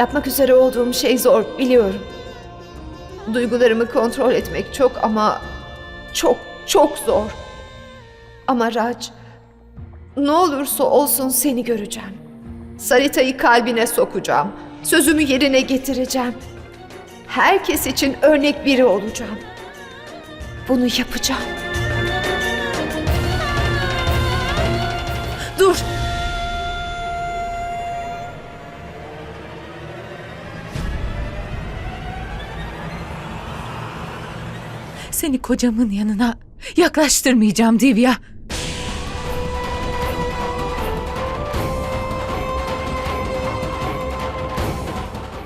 Yapmak üzere olduğum şey zor biliyorum. Duygularımı kontrol etmek çok ama çok çok zor. Ama Raj, ne olursa olsun seni göreceğim. Sarita'yı kalbine sokacağım. Sözümü yerine getireceğim. Herkes için örnek biri olacağım. Bunu yapacağım. Dur. Seni kocamın yanına yaklaştırmayacağım Divya.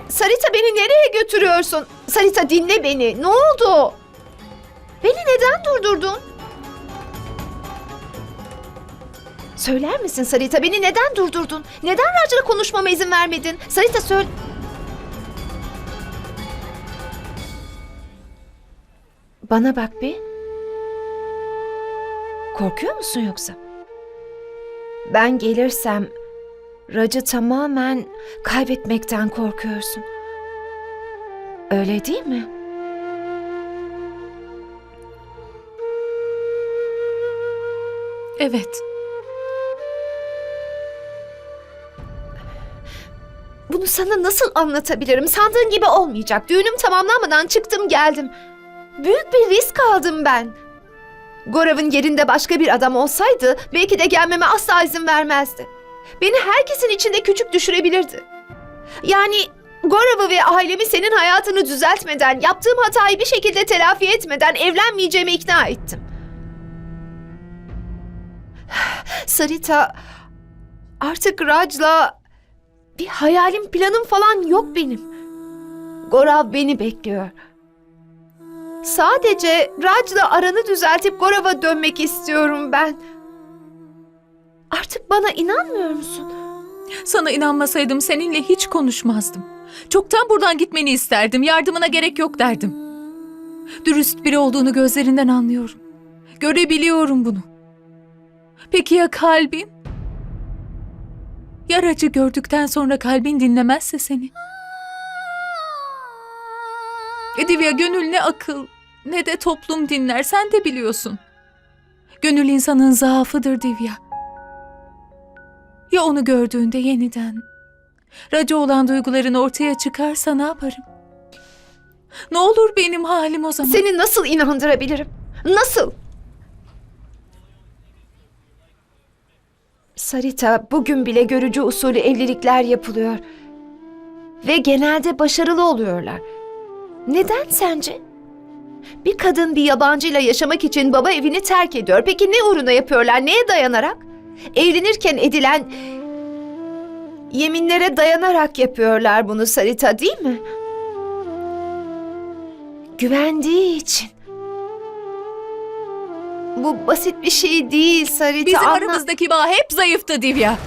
Sarita beni nereye götürüyorsun? Sarita dinle beni. Ne oldu? Beni neden durdurdun? Söyler misin Sarita beni neden durdurdun? Neden Raj'la konuşmama izin vermedin? Sarita söyle... Bana bak bir. Korkuyor musun yoksa? Ben gelirsem Racı tamamen kaybetmekten korkuyorsun. Öyle değil mi? Evet. Bunu sana nasıl anlatabilirim? Sandığın gibi olmayacak. Düğünüm tamamlanmadan çıktım geldim. Büyük bir risk aldım ben. Gorav'ın yerinde başka bir adam olsaydı belki de gelmeme asla izin vermezdi. Beni herkesin içinde küçük düşürebilirdi. Yani Gorav'ı ve ailemi senin hayatını düzeltmeden, yaptığım hatayı bir şekilde telafi etmeden evlenmeyeceğime ikna ettim. Sarita, artık Raj'la bir hayalim planım falan yok benim. Gorav beni bekliyor. Sadece Raj'la aranı düzeltip Gorav'a dönmek istiyorum ben. Artık bana inanmıyor musun? Sana inanmasaydım seninle hiç konuşmazdım. Çoktan buradan gitmeni isterdim. Yardımına gerek yok derdim. Dürüst biri olduğunu gözlerinden anlıyorum. Görebiliyorum bunu. Peki ya kalbin? Yaracı gördükten sonra kalbin dinlemezse seni. E Divya gönül ne akıl ne de toplum dinler sen de biliyorsun. Gönül insanın zaafıdır Divya. Ya onu gördüğünde yeniden Raca olan duyguların ortaya çıkarsa ne yaparım? Ne olur benim halim o zaman. Seni nasıl inandırabilirim? Nasıl? Sarita, bugün bile görücü usulü evlilikler yapılıyor. Ve genelde başarılı oluyorlar. Neden sence? Bir kadın bir yabancıyla yaşamak için baba evini terk ediyor. Peki ne uğruna yapıyorlar? Neye dayanarak? Evlenirken edilen yeminlere dayanarak yapıyorlar bunu Sarita değil mi? Güvendiği için. Bu basit bir şey değil Sarita. Bizim anla- aramızdaki bağ hep zayıftı Divya.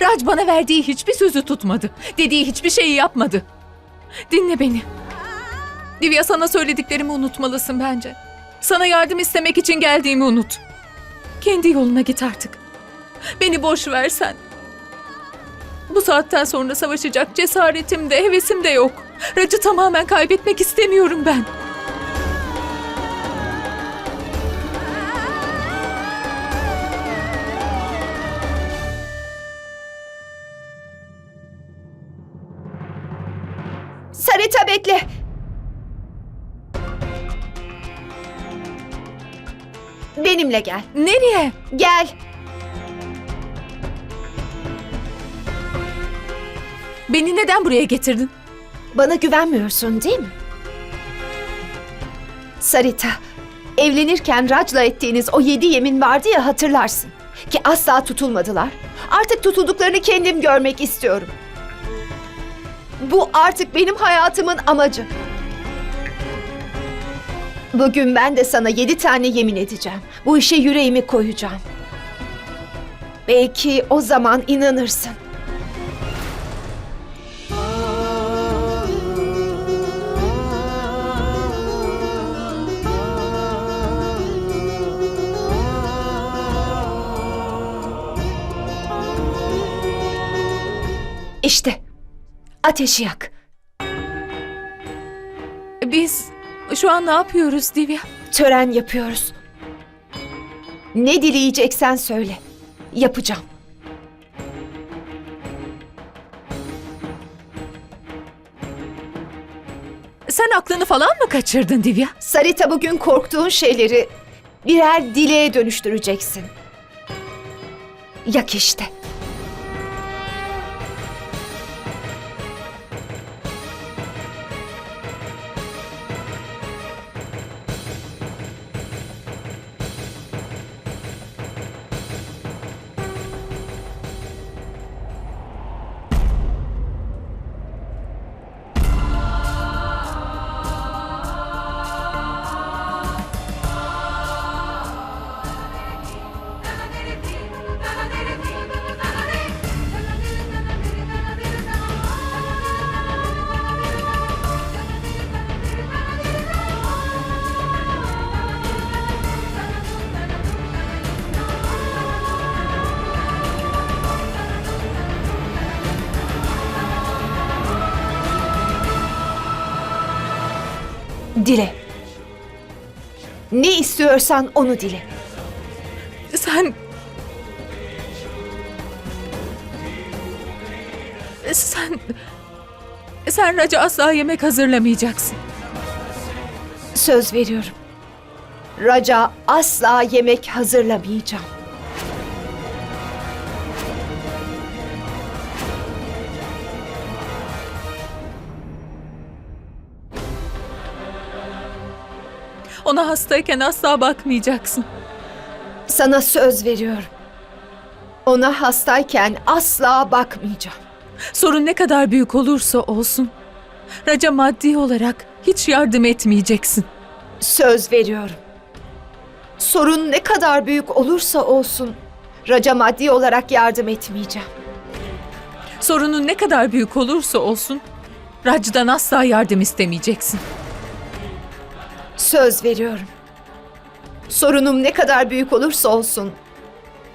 Raj bana verdiği hiçbir sözü tutmadı. Dediği hiçbir şeyi yapmadı. Dinle beni. Divya sana söylediklerimi unutmalısın bence. Sana yardım istemek için geldiğimi unut. Kendi yoluna git artık. Beni boş versen. Bu saatten sonra savaşacak cesaretim de hevesim de yok. Racı tamamen kaybetmek istemiyorum ben. Sarita bekle. Benimle gel. Nereye? Gel. Beni neden buraya getirdin? Bana güvenmiyorsun değil mi? Sarita, evlenirken Raj'la ettiğiniz o yedi yemin vardı ya hatırlarsın. Ki asla tutulmadılar. Artık tutulduklarını kendim görmek istiyorum. Bu artık benim hayatımın amacı. Bugün ben de sana yedi tane yemin edeceğim. Bu işe yüreğimi koyacağım. Belki o zaman inanırsın. İşte Ateşi yak. Şu an ne yapıyoruz Divya? Tören yapıyoruz. Ne dileyeceksen söyle. Yapacağım. Sen aklını falan mı kaçırdın Divya? Sarita bugün korktuğun şeyleri birer dileğe dönüştüreceksin. Yak işte. Dile. Ne istiyorsan onu dile. Sen... Sen... Sen Raca asla yemek hazırlamayacaksın. Söz veriyorum. Raca asla yemek hazırlamayacağım. Ona hastayken asla bakmayacaksın. Sana söz veriyorum. Ona hastayken asla bakmayacağım. Sorun ne kadar büyük olursa olsun. Raca maddi olarak hiç yardım etmeyeceksin. Söz veriyorum. Sorun ne kadar büyük olursa olsun Raca maddi olarak yardım etmeyeceğim. Sorunun ne kadar büyük olursa olsun Rac'dan asla yardım istemeyeceksin. Söz veriyorum. Sorunum ne kadar büyük olursa olsun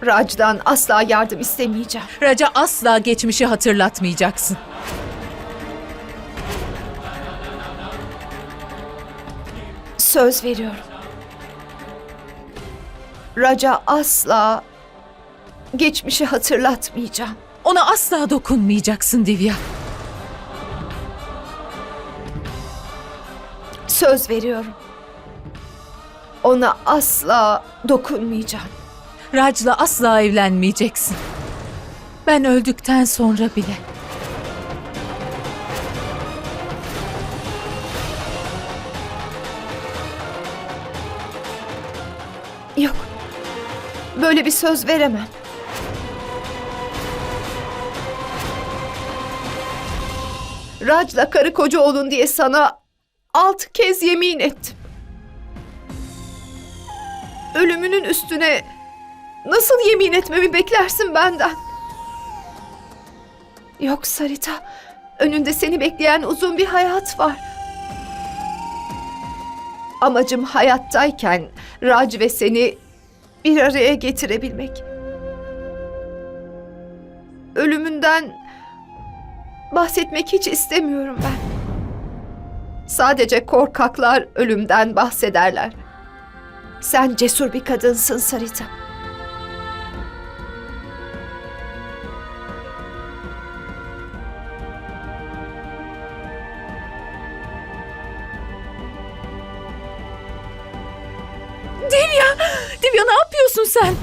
Rac'dan asla yardım istemeyeceğim. Raca asla geçmişi hatırlatmayacaksın. Söz veriyorum. Raca asla geçmişi hatırlatmayacağım. Ona asla dokunmayacaksın Divya. Söz veriyorum. Ona asla dokunmayacağım. Rac'la asla evlenmeyeceksin. Ben öldükten sonra bile. Yok. Böyle bir söz veremem. Rac'la karı koca olun diye sana altı kez yemin ettim. Ölümünün üstüne nasıl yemin etmemi beklersin benden? Yok Sarita, önünde seni bekleyen uzun bir hayat var. Amacım hayattayken Rac ve seni bir araya getirebilmek. Ölümünden bahsetmek hiç istemiyorum ben. Sadece korkaklar ölümden bahsederler. Sen cesur bir kadınsın Sarita. Divya! Divya ne yapıyorsun sen?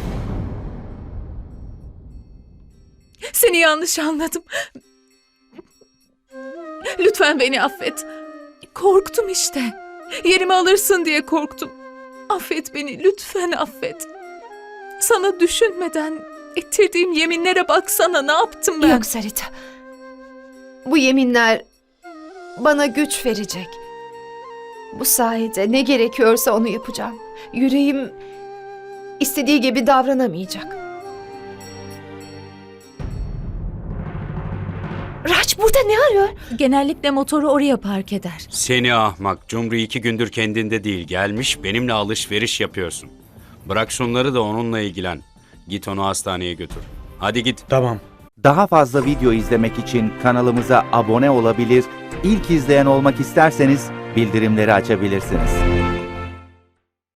Seni yanlış anladım. Lütfen beni affet. Korktum işte. Yerimi alırsın diye korktum. Affet beni, lütfen affet. Sana düşünmeden ettirdiğim yeminlere baksana ne yaptım ben? Yok Sarita. Bu yeminler bana güç verecek. Bu sayede ne gerekiyorsa onu yapacağım. Yüreğim istediği gibi davranamayacak. Raç burada ne arıyor? Genellikle motoru oraya park eder. Seni ahmak. Cumru iki gündür kendinde değil. Gelmiş benimle alışveriş yapıyorsun. Bırak şunları da onunla ilgilen. Git onu hastaneye götür. Hadi git. Tamam. Daha fazla video izlemek için kanalımıza abone olabilir, ilk izleyen olmak isterseniz bildirimleri açabilirsiniz.